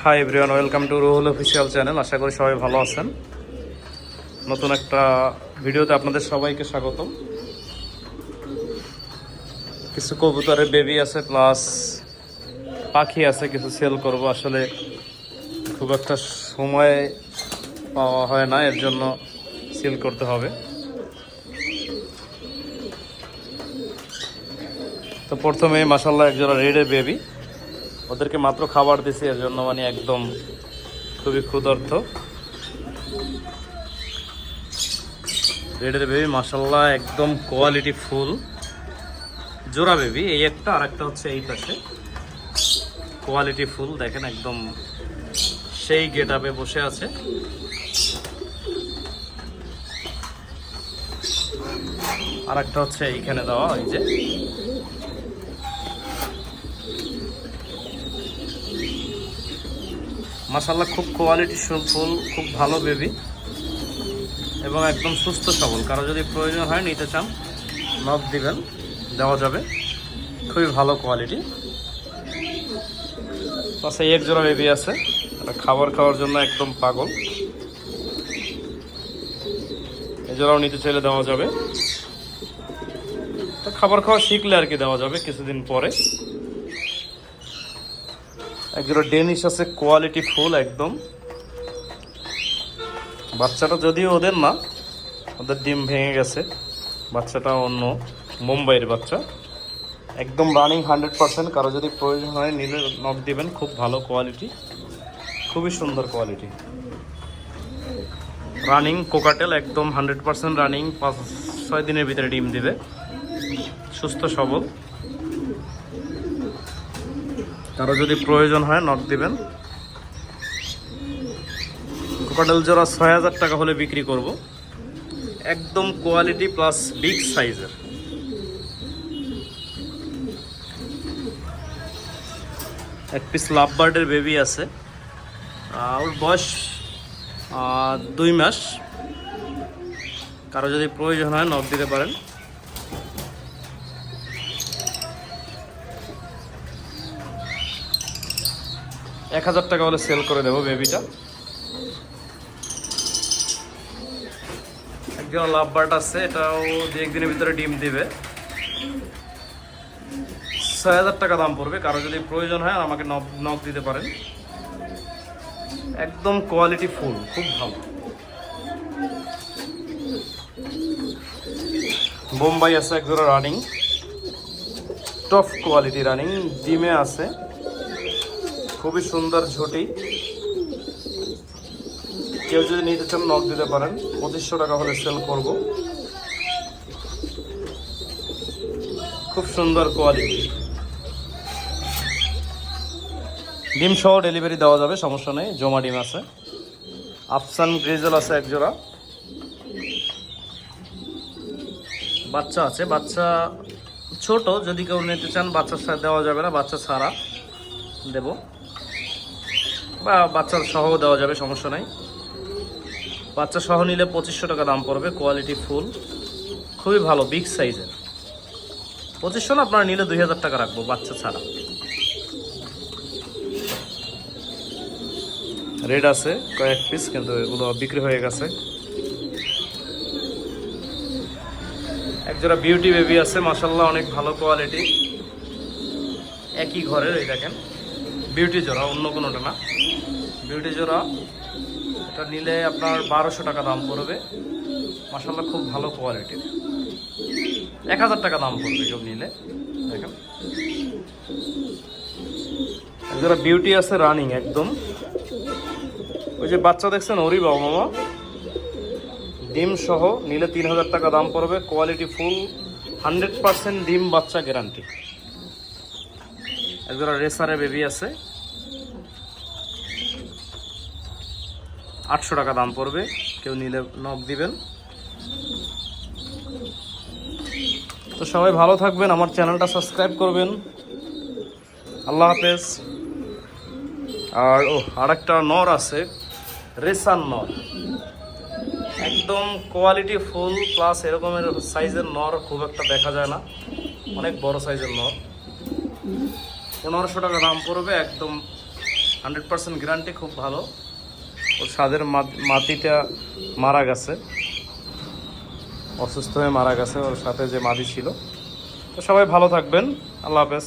Hi everyone welcome to Ruhul official channel আশা করি সবাই ভালো আছেন। নতুন একটা ভিডিওতে আপনাদের সবাইকে স্বাগতম। কিছু কবুতরের বেবি আছে প্লাস পাখি আছে, কিছু সেল করব। আসলে খুব একটা সময় পাওয়া হয় না, এর জন্য সেল করতে হবে। তো প্রথমে মাসাল্লাহ একজোড়া রেডের বেবি ওদেরকে মাত্র খাবার দিছি, এর জন্য মানে একদম খুবই ক্ষুধার্থ রেডের বেবি মাসাল্লাহ একদম কোয়ালিটি ফুল জোড়া বেবি এই একটা আর একটা হচ্ছে এই পাশে। কোয়ালিটি ফুল দেখেন একদম সেই গেট আপে বসে আছে। আর একটা হচ্ছে এইখানে দেওয়া, ওই যে। মাসাল্লাহ খুব কোয়ালিটি ফুল, খুব ভালো বেবি এবং একদম সুস্থ সবল। কারও যদি প্রয়োজন হয় নিতে চান নব দিবেন, দেওয়া যাবে। খুবই ভালো কোয়ালিটি পাশে এক জোড়া বেবি আছে। খাবার খাওয়ার জন্য একদম পাগল। এজোড়াও নিতে চাইলে দেওয়া যাবে। তো খাবার খাওয়া শিখলে আর কি দেওয়া যাবে কিছুদিন পরে। একজোড়া ডেনিশ আছে কোয়ালিটি ফুল একদম। বাচ্চাটা যদিও ওদের না, ওদের ডিম ভেঙে গেছে। বাচ্চাটা অন্য মুম্বাইয়ের বাচ্চা। একদম রানিং হান্ড্রেড পার্সেন্ট কারও যদি প্রয়োজন হয় নিলে নখ দিবেন, খুব ভালো কোয়ালিটি খুবই সুন্দর কোয়ালিটি রানিং কোকাটেল একদম হান্ড্রেড পার্সেন্ট রানিং পাঁচ ছয় দিনের ভিতরে ডিম দিবে। সুস্থ সবল। কারও যদি প্রয়োজন হয় নক দিবেন। কোকাটেল জোড়া ছয় হাজার টাকা হলে বিক্রি করব। একদম কোয়ালিটি প্লাস বিগ সাইজের এক পিস লাভ বার্ডের বেবি আছে। ওর বয়স দুই মাস। কারও যদি প্রয়োজন হয় নক দিতে পারেন। এক হাজার টাকা হলে সেল করে দেবো বেবিটা একজন লাভ বার্ড আছে, এটাও দু একদিনের ভিতরে ডিম দিবে। ছয় হাজার টাকা দাম পড়বে, কারও যদি প্রয়োজন হয় আমাকে নক নক দিতে পারেন। একদম কোয়ালিটি ফুল, খুব ভালো। বোম্বাই আছে একজোড়া রানিং টপ কোয়ালিটি রানিং ডিমে আছে। খুবই সুন্দর ঝুটি। কেউ যদি নিতে চান নক দিতে পারেন। পঁচিশশো টাকা হলে সেল করব। খুব সুন্দর কোয়ালিটি ডিম সহ ডেলিভারি দেওয়া যাবে, সমস্যা নেই, জমা ডিম আছে। আফসান গ্রেজল আছে এক জোড়া। বাচ্চা আছে, বাচ্চা ছোট, যদি কেউ নিতে চান বাচ্চার সাথে দেওয়া যাবে না, বাচ্চা ছাড়া দেব। বা বাচ্চার সহ দেওয়া যাবে, সমস্যা নাই। বাচ্চা সহ নিলে পঁচিশশো টাকা দাম পড়বে কোয়ালিটি ফুল খুবই ভালো বিগ সাইজের পঁচিশশো না, আপনারা নিলে দুই হাজার টাকা রাখব, বাচ্চা ছাড়া। রেড আছে, কয়েক পিস কিন্তু এগুলো বিক্রি হয়ে গেছে। একজোড়া বিউটি বেবি আছে মাসাল্লাহ অনেক ভালো কোয়ালিটি একই ঘরের, এই দেখেন। বিউটি জোড়া, অন্য কোনোটা না। বিউটি জোড়া, এটা নিলে আপনার বারোশো টাকা দাম পড়বে। মাসাল্লাহ খুব ভালো কোয়ালিটির এক হাজার টাকা দাম পড়বে কেউ নিলে। দেখেন। একজোড়া বিউটি আছে রানিং একদম। ওই যে বাচ্চা দেখছেন, ওরই বাবা মামা। ডিম সহ নিলে তিন হাজার টাকা দাম পড়বে। কোয়ালিটি ফুল হান্ড্রেড পার্সেন্ট ডিম বাচ্চা গ্যারান্টি একজোড়া রেসারে বেবি আছে। আটশো টাকা দাম পড়বে, কেউ নিলে নখ দিবেন। তো সবাই ভালো থাকবেন, আমার চ্যানেলটা সাবস্ক্রাইব করবেন। আল্লাহ হাফেজ। আর ও আর একটা নর আছে, রেসান নর। একদম কোয়ালিটি ফুল, প্লাস এরকমের সাইজের নর খুব একটা দেখা যায় না। অনেক বড় সাইজের নর। পনেরোশো টাকা দাম পড়বে, একদম হান্ড্রেড পার্সেন্ট গ্যারান্টি খুব ভালো। ওর স্বাদের মাটিটা মারা গেছে। অসুস্থ হয়ে মারা গেছে, ওর সাথে যে মাটি ছিল। তো সবাই ভালো থাকবেন, আল্লাহ হাফেজ।